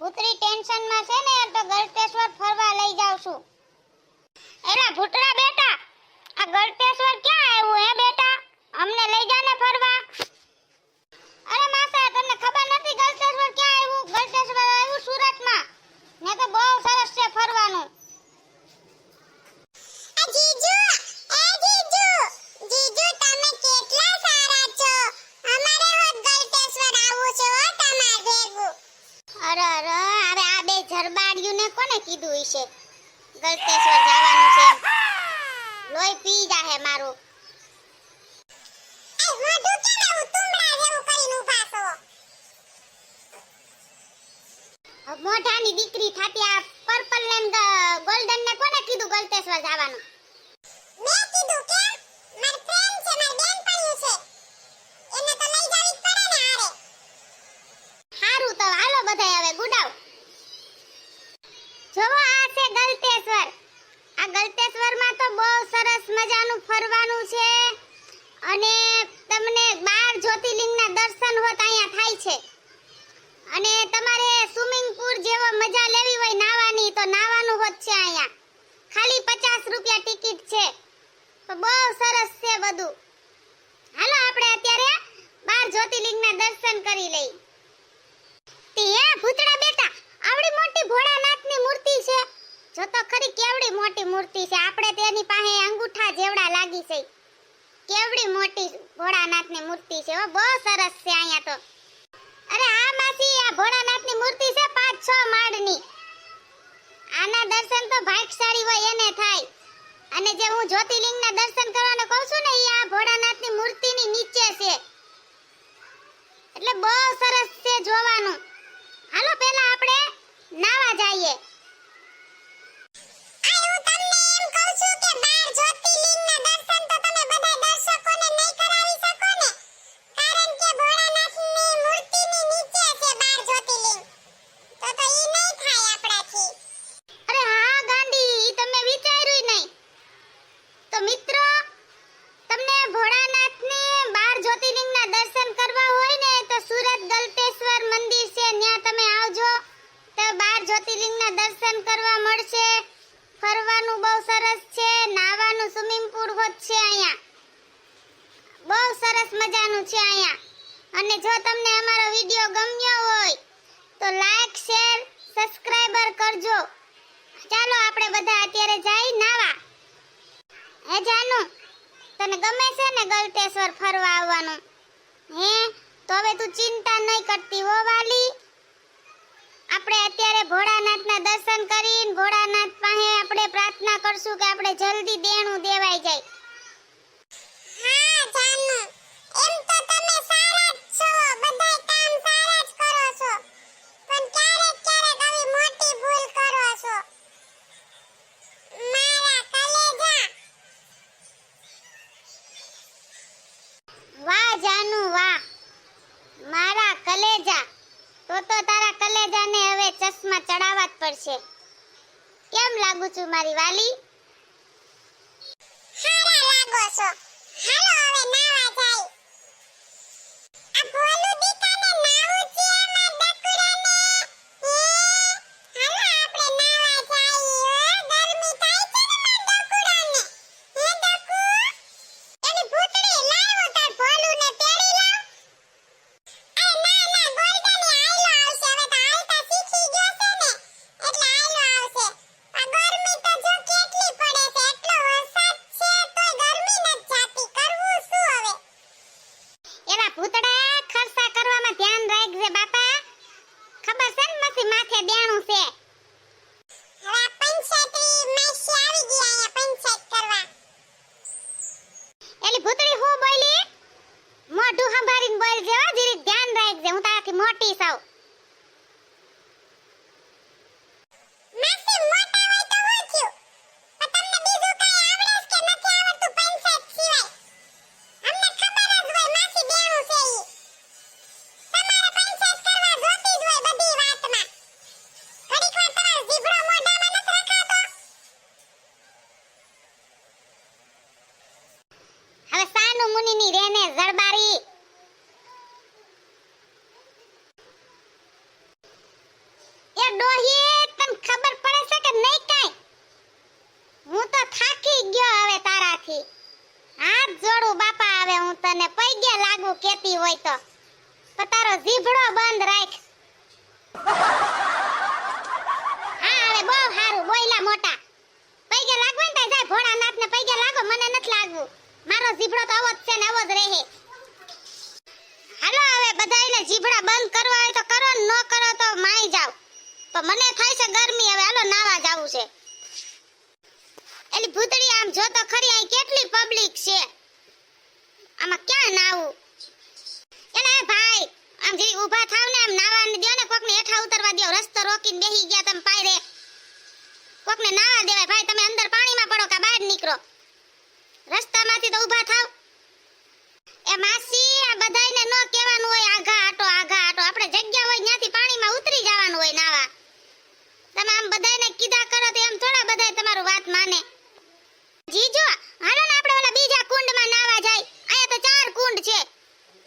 પુત્રી ટેન્શનમાં છે ને તો ગળતેશ્વર ફરવા લઈ જાઉં છું. એલા ભૂતરા બેટા, આ ગળતેશ્વર ક્યાં આવ્યું હે બેટા? અમને લઈ જા ને ફરવા. અરે માતા તમને ખબર નથી ગળતેશ્વર ક્યાં આવ્યું? ગળતેશ્વર આવ્યું સુરતમાં ને તો બહુ સરસ છે ફરવાનું જીજુ એ જીજુ જીજુ તમે કેટલા સારા છો અમારે હોત ગલતેશ્વર આવું છે હો તમાર ભેગું અરે અરે હવે આ બે જરબાડિયુંને કોને કીધું હશે ગળતેશ્વર જવાનું છે. લોહી પી જાહે મારું. મોઢાની દીકરી થાતી આ પર્પલ ને ગોલ્ડન ને કોને કીધું ગલતેશ્વર જવાનું મેં કીધું કેમ મારી ફ્રેન્ડ છે મારી બેનપણીઓ છે એને તો લઈ જાવી જ પડે ને હારે હારું તો હાલો બધાય હવે ગુડાવ જોવો આ છે ગલતેશ્વર. આ ગલતેશ્વરમાં તો બહુ સરસ મજાનું ફરવાનું છે અને તમને બાર જ્યોતિર્લિંગના દર્શન હોત અહીંયા થાય છે. અને તમારે સ્વિમિંગ પુલ જેવો મજા લેવી હોય નાવાની તો નાવાનું હોત છે અહીંયા. ખાલી પચાસ રૂપિયા ટિકિટ છે. તો બહુ સરસ છે બધું. હાલો આપણે અત્યારે બાર જ્યોતિર્લિંગના દર્શન કરી લઈ. તે ભૂતડા મોટી ભોળાનાથની મૂર્તિ છે. જો તો ખરી કેવડી મોટી મૂર્તિ છે. આપણે તેની પાસે અંગૂઠા જેવડા લાગી છે. કેવડી મોટી ભોળાનાથની મૂર્તિ છે બહુ સરસ છે અહીંયા તો. અરે આ માસી, આ ભોળાનાથની મૂર્તિ છે પાંચ છ માળની. આના દર્શન તો ભાગશાળી હોય એને થાય. અને જે હું જ્યોતિર્લિંગના દર્શન કરવાનું કહું છું ને એ આ ભોળાનાથની મૂર્તિની નીચે છે. એટલે બહુ સરસ છે જોવાનું. હાલો, પહેલા આપણે નાવા જઈએ. ચાલો આપણે બધા અત્યારે જઈ નાવા. હે જાનુ, તને ગમે છે ને ગલતેશ્વર ફરવા આવવાનું? હે, તો હવે તું ચિંતા નહીં કરતી હો વાલી. આપણે અત્યારે ભોળાનાથના દર્શન કરીને ભોળાનાથ પાસે આપણે પ્રાર્થના કરશું કે આપણે જલ્દી દેણું દેવાઈ જાય હા જાનુ એમ તો તમે સારા જ છો બધાય કામ સારા જ કરો છો પણ ક્યારેક ક્યારેક આવી મોટી ભૂલ કરો છો મારા કલેજા વાહ જાનુ વાહ મારા કલેજા તો તો તારા કલેજાને ચશ્મા ચડાવવા જ પડશે. કેમ લાગુ છું મારી વાલી? હારા લાગો છો. હવે નાવા જાય. ડોહી તને ખબર પડે છે કે નહીં કાઈ? હું તો થાકી ગયો હવે તારાથી. હાથ જોડું, બાપા, હવે હું તને પૈગે લાગુ કેતી હોય તો. તો તારો જીભડો બંધ રાખ. હા, હવે બહુ સારું બોયલા મોટા. પૈગે લાગુ ને ત્યાં જાય ભોળાનાથ ને પૈગે લાગો, મને નથી લાગવું મારો જીભડો તો આવો જ છે ને, આવો જ રહે. હાલો, હવે બધાને જીભડા બંધ કરવા હોય તો કરો ન કરો તો માઈ જાવ. મને થાય છે ગરમી, હવે હાલો નાવા જવું છે. એલી ભૂતડી આમ જો તો ખરી, અહીં કેટલી પબ્લિક છે. આમાં ક્યાં નાવું? એલા ભાઈ, આમ જે ઊભા થાવ ને, આમ નાવા દો ને, કોકને હેઠા ઉતરવા દો રસ્તો રોકીને બેહી ગયા તમે પાયરે. કોકને નાવા દેવાય. ભાઈ, તમે અંદર પાણીમાં પડો કે બહાર નીકળો. રસ્તામાંથી તો ઊભા થાવ. એ માસી, આ બધાયને ન કહેવાનું હોય. આઘા આટો આઘા આટો આપણે જગ્યા હોય, ત્યાંથી પાણીમાં ઉતરી જવાનું હોય નાવા. બધાયને કીધા કરો તો એમ થોડા બધાય તમારું વાત માને. જીજો હાલો ને આપણે ઓલા બીજા કુંડમાં નાવા જાય. અહીંયા તો ચાર કુંડ છે.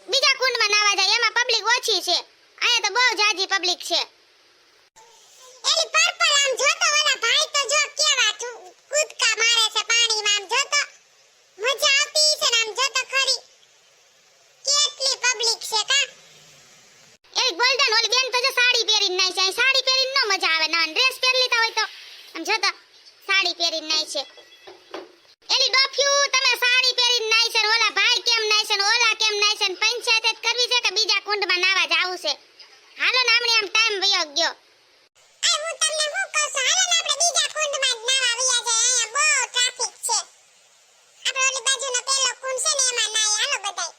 બીજા કુંડમાં નાવા જાય. એમાં પબ્લિક ઓછી છે. અહીંયા તો બહુ જાજી પબ્લિક છે. એલી પર્પલ આમ મારે છે પાણીમાં મજા આવતી છે ને આમ જોતો ખરી કેટલી પબ્લિક છે કા એવી ગોલ્ડન ઓલી બેન તો જો સાડી પહેરીને નાઈ છે અહીં સાડી પહેરીને નો મજા આવે ના ડ્રેસ પહેરી લીધા હોય તો આમ જો તો સાડી પહેરીને નાઈ છે. એલી ડોફ્યુ તમે સાડી પહેરીને નાઈ છે ઓલા ભાઈ કેમ નાઈ છે ઓલા કેમ નાઈ છે પંચાયત કરવી છે કે બીજા કુંડમાં નાવા જાવું છે? હાલો ને આમણે આમ ટાઈમ વયો ગયો. હું તમને શું કહું છું? હાલો ને આપણે બીજા કુંડમાં નાવા વયા જાય અહીંયા બહુ ટ્રાફિક છે. આપણે ઓલી બાજુનો પેલો કુંડ છે ને એમાં નાય હાલો બધાય.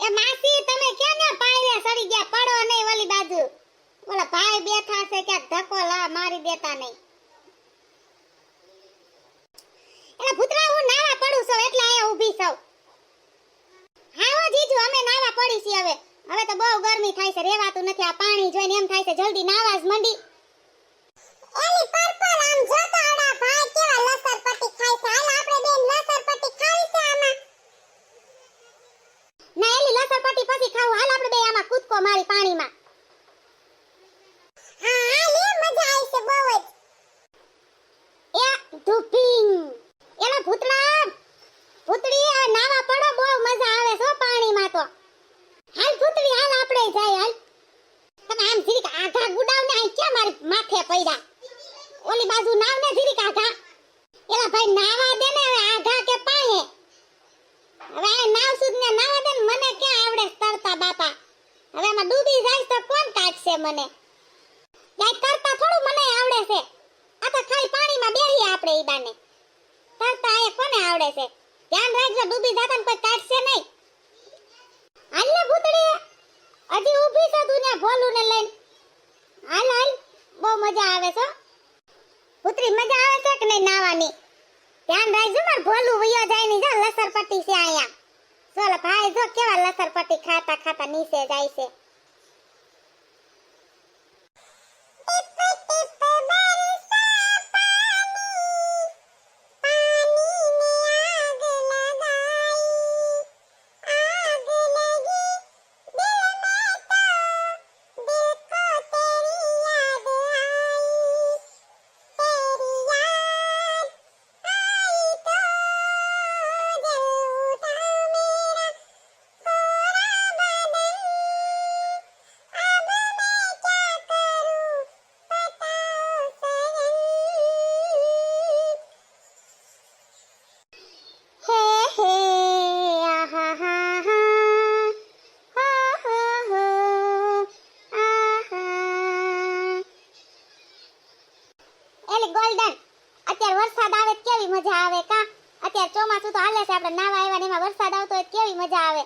એ માસી તમે ક્યાં ને પાયરે સડી ગયા? પડો નહીં ઓલી બાજુ. ઓલા ભાઈ બેઠા છે ક્યાંક ધક્કો લા મારી દેતા નહીં એલા ભૂતરા હું નાવા પડું છું એટલે અહીંયા ઊભી છું હા હો જીજુ, અમે નાવા પડી છીએ હવે. હવે તો બહુ ગરમી થાય છે, રેવાતું નથી. આ પાણી જોઈને એમ થાય છે, જલ્દી નાવા મંડી. પર્પલ આમ જોતો ઓલા ભાઈ, કેવા લસર પટ્ટી ખાય છે. હાલ આપણે આમાં. ના, એલી લસણ પછી ખાવું. હાલ આપણે બે આમાં કૂદકો મારી પાણીમાં હા હા લે મજા આવી છે બહુ જ એ ધુપિંગ એલા ભૂતડા ભૂતડી આ નાવા પડો બહુ મજા આવે છો પાણીમાં તો હાલ ભૂતડી હાલ આપણે જાય હાલ તમે આમ જીરીક આઘા ગુડાવ ને અહીં ક્યાં મારી માથે પડ્યા ઓલી બાજુ નાવ ને જીરીક આઘા એલા ભાઈ નાવા દે ને હવે આઘા કે પાહે હવે આ નાવ સુધ ને નાવા દે ને મને ક્યાં આવડે છે તરતા બાપા હવે એમાં ડૂબી જાય તો કોણ કાઢશે મને ક્યાંય તરતા થોડું મને આવડે છે આ તો ખાલી પાણીમાં બેહીએ આપણે ઈ બાને તરતા એ કોને આવડે છે ધ્યાન રાખજો ડૂબી જાતા ને કોઈ કાઢશે નહીં હાલ ને ભૂતડી હજી ઊભી છે તું ને ભોલું ને લઈને હાલ હાલ બહુ મજા આવે છે હો. ભૂતડી મજા આવે છે કે નહીં નાવાની ધ્યાન ભોલું વયો જાય ની જો લસરપટ્ટી છે અહીંયા. ચાલ ભાઈ, જો કેવા લસરપટ્ટી ખાતા ખાતા નીચે જાય છે. ગોલ્ડન અત્યારે વરસાદ આવે તો કેવી મજા આવે કા? અત્યારે ચોમાસું તો હાલે છે આપણે નાવા આવ્યા ને એમાં વરસાદ આવતો હોય કેવી મજા આવે?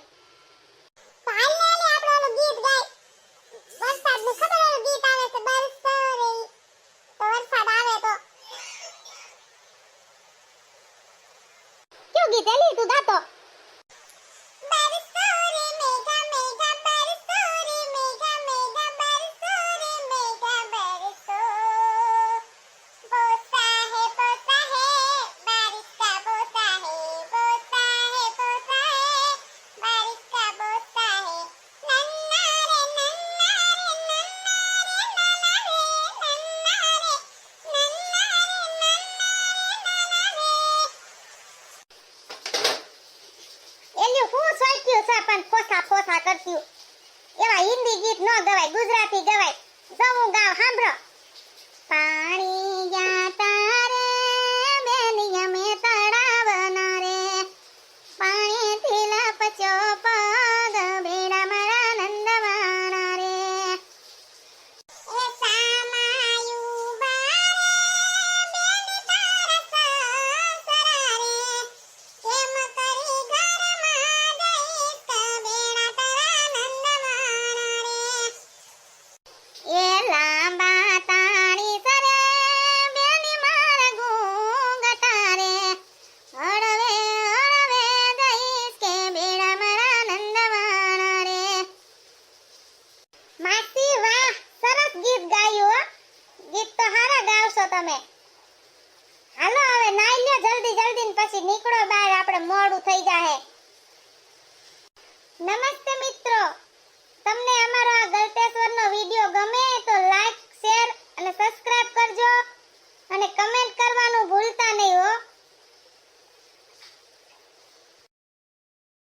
ગીત એલી? તું ખબર હાલો, હવે નાઈ લ્યો, જલ્દી જલ્દી પછી નીકળો બહાર આપણે મોડું થઈ જાહે. નમસ્તે મિત્રો. તમને અમારો આ ગલતેશ્વરનો વીડિયો ગમે તો લાઈક શેર અને સબસ્ક્રાઇબ કરજો. અને કમેન્ટ કરવાનું ભૂલતા નહીં હો.